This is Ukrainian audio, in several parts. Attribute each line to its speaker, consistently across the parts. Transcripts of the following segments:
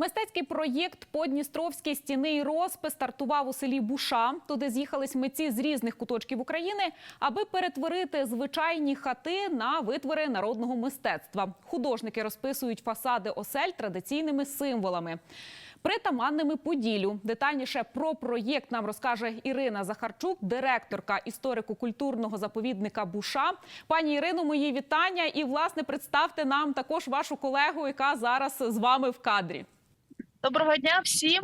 Speaker 1: Мистецький проєкт Подністровські стіни і розпис стартував у селі Буша. Туди з'їхались митці з різних куточків України, аби перетворити звичайні хати на витвори народного мистецтва. Художники розписують фасади осель традиційними символами. Притаманними Поділю. Детальніше про проєкт нам розкаже Ірина Захарчук, директорка історико-культурного заповідника Буша. Пані Ірино, мої вітання. І власне представте нам також вашу колегу, яка зараз з вами в кадрі.
Speaker 2: Доброго дня всім.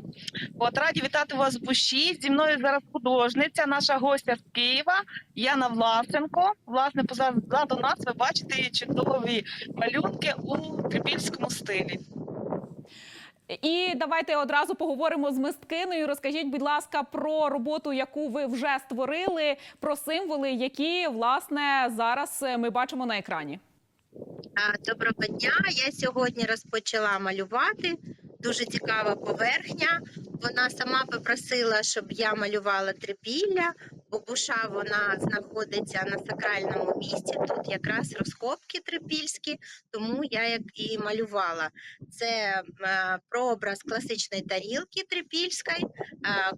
Speaker 2: От раді вітати вас в Буші. Зі мною зараз художниця, наша гостя з Києва, Яна Власенко. Власне, позаду нас ви бачите чудові малюнки у трипільському стилі.
Speaker 1: І давайте одразу поговоримо з мисткиною. Розкажіть, будь ласка, про роботу, яку ви вже створили, про символи, які власне зараз е, ми бачимо на екрані.
Speaker 3: Доброго дня. Я сьогодні розпочала малювати. Дуже цікава поверхня. Вона сама попросила, щоб я малювала трипілля, бо буша вона знаходиться на сакральному місці. Тут якраз розкопки трипільські, тому я як і малювала. Це е, прообраз класичної тарілки трипільської, е,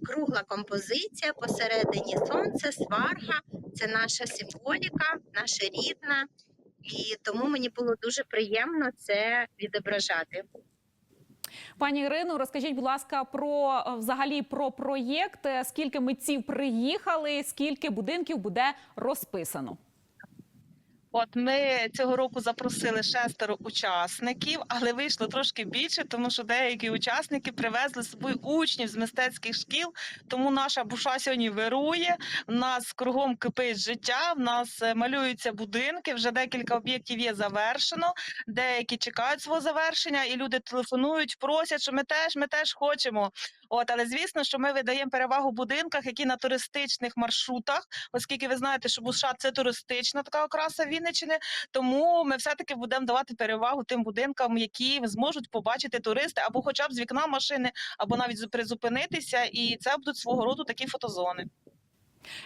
Speaker 3: кругла композиція, посередині сонце, сварга. Це наша символіка, наша рідна. І тому мені було дуже приємно це відображати.
Speaker 1: Пані Ірину, розкажіть, будь ласка, про е, взагалі про проєкт. Е, Скільки митців приїхали, скільки будинків буде розписано?
Speaker 2: От ми цього року запросили шестеро учасників, але вийшло трошки більше, тому що деякі учасники привезли з собою учнів з мистецьких шкіл. Тому наша буша сьогодні вирує. У нас кругом кипить життя. В нас е, малюються будинки. Вже декілька об'єктів є завершено. Деякі чекають свого завершення, і люди телефонують, просять, що ми теж, ми теж хочемо. От, але звісно, що ми видаємо перевагу будинках, які на туристичних маршрутах, оскільки ви знаєте, що Буша це туристична така окраса Вінниччини. Тому ми все-таки будемо давати перевагу тим будинкам, які зможуть побачити туристи, або хоча б з вікна машини, або навіть зу- призупинитися, і це будуть свого роду такі фотозони.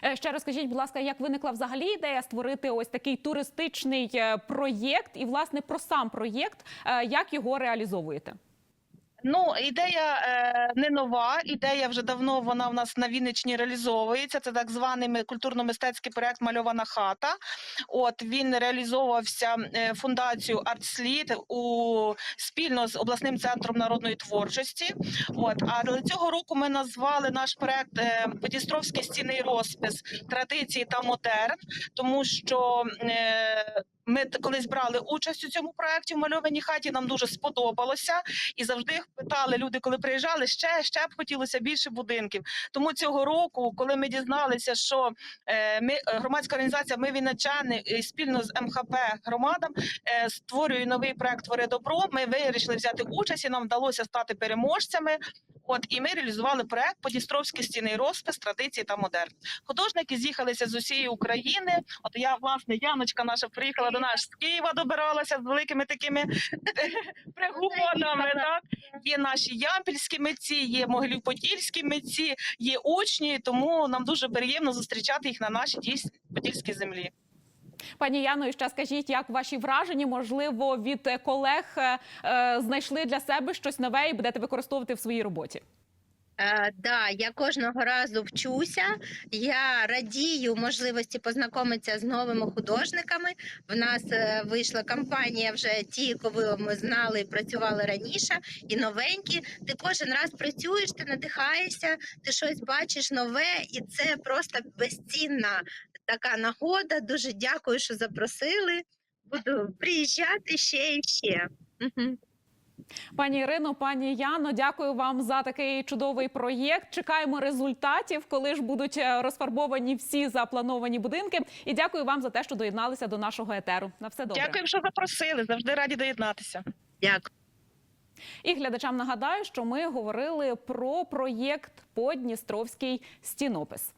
Speaker 1: Е, Ще розкажіть, будь ласка, як виникла взагалі ідея створити ось такий туристичний е, проєкт, і власне про сам проєкт, е, як його реалізовуєте?
Speaker 2: Ну, ідея е, не нова. Ідея вже давно вона в нас на Вінниччині реалізовується. Це так званий культурно-мистецький проект Мальована хата. От він реалізовувався е, фундацією Артслід у спільно з обласним центром народної творчості. От але цього року ми назвали наш проект е, Подістровський стінний розпис традиції та модерн, тому що. Е, ми колись брали участь у цьому проєкті в мальованій хаті. Нам дуже сподобалося, і завжди питали люди, коли приїжджали, ще ще б хотілося більше будинків. Тому цього року, коли ми дізналися, що е, ми е, громадська організація Ми Вінничани е, спільно з МХП громадам е, створює новий проект Твори добро. Ми вирішили взяти участь, і нам вдалося стати переможцями. От і ми реалізували проект Подістровський стінний розпис традиції та модерн. Художники з'їхалися з усієї України. От я власне Яночка наша приїхала до нас з Києва, добиралася з великими такими пригонами. Так є наші ямпільські митці, є могилів-подільські митці, є учні. Тому нам дуже приємно зустрічати їх на нашій подільській землі.
Speaker 1: Пані Яно, і ще скажіть, як ваші враження, можливо, від е, колег е, е, знайшли для себе щось нове і будете використовувати в своїй роботі?
Speaker 3: Е, да, я кожного разу вчуся. Я радію можливості познайомитися з новими художниками. В нас вийшла кампанія вже ті, кого ми знали і працювали раніше, і новенькі. Ти кожен раз працюєш, ти надихаєшся, ти щось бачиш нове, і це просто безцінна така нагода. Дуже дякую, що запросили. Буду приїжджати ще і ще.
Speaker 1: Пані Ірино, пані Яно, дякую вам за такий чудовий проєкт. Чекаємо результатів, коли ж будуть е, розфарбовані всі заплановані будинки. І дякую вам за те, що доєдналися до нашого етеру. На все добре.
Speaker 2: Дякую, що запросили. Завжди раді доєднатися.
Speaker 3: Дякую.
Speaker 1: І глядачам нагадаю, що ми говорили про проєкт Подністровський стінопис.